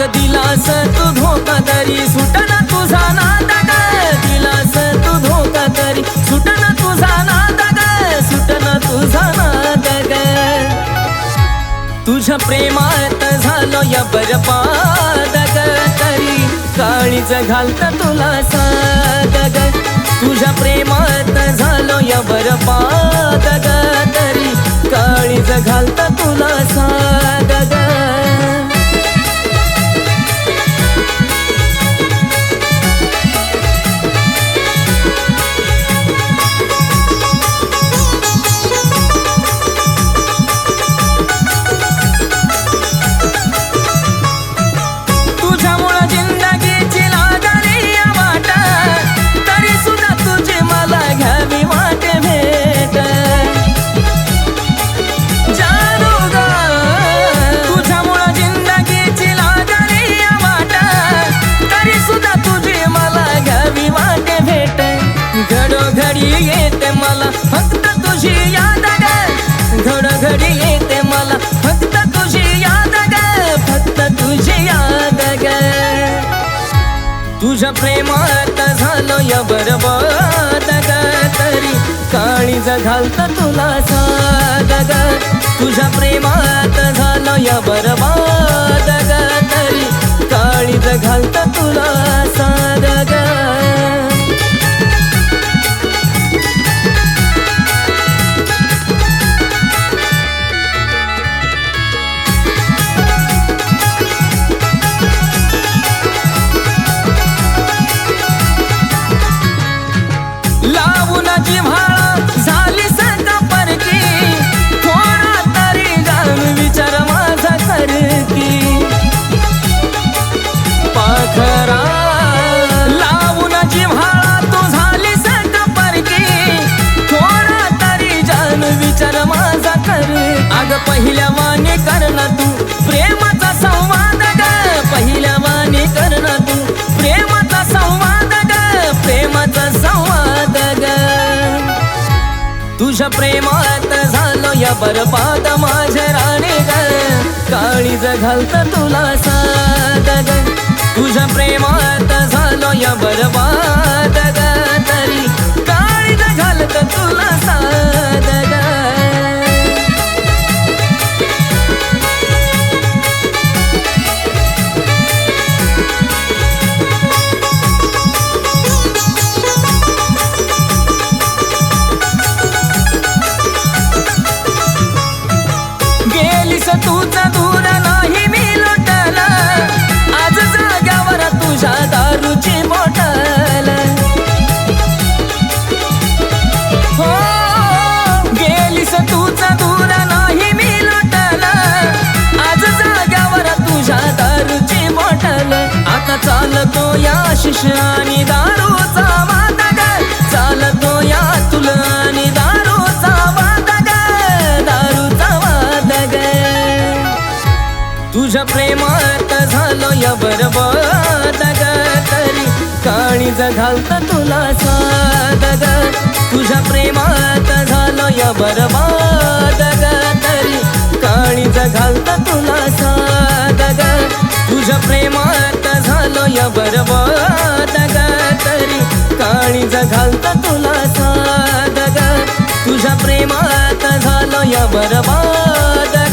दिलास तू धोका तरी सुटना तुझा नाद दिलास तू धोका तरी सुटना तुझा नाद ग. सुटना तुझा नाद ग. तुझ्या प्रेमात झालो या बरपादग तरी काळीच घालत तुला सादग तुझ्या प्रेमात झालो या बरबाद घडी येते मला फक्त तुझी याद ग घडोघडी येते मला फक्त तुझी याद ग फक्त तुझी याद ग तुझ्या प्रेमात झालो या बरबाद ग तरी काळी घालत तुला साद ग तुझ्या प्रेमात झालो या बरबाद विचार माझा कर. अग पहिल्या माने कर ना तू. प्रेमाचा संवाद ग. पहिल्या माने कर ना तू. प्रेमाचा संवाद ग. प्रेमाचा संवाद ग. तुझ्या प्रेमात झालो या बरबाद माझ्या राणे ग. काळी घालत तुला साद ग. तुझ्या प्रेमात झालो या बरबाद हो गेलीस तूच दूर नाही मी लुटल. आज जाग्यावर तुझ्या दारूची बॉटल. आता चालतो या शिश दा घालत तुला साद तुझ्या प्रेमात झालो या बरबाद तरी काळीज घालत तुला साद तुझ्या प्रेमात झालो या बरबाद तरी काळीज घालत तुला साद तुझ्या प्रेमात झालो या बरबाद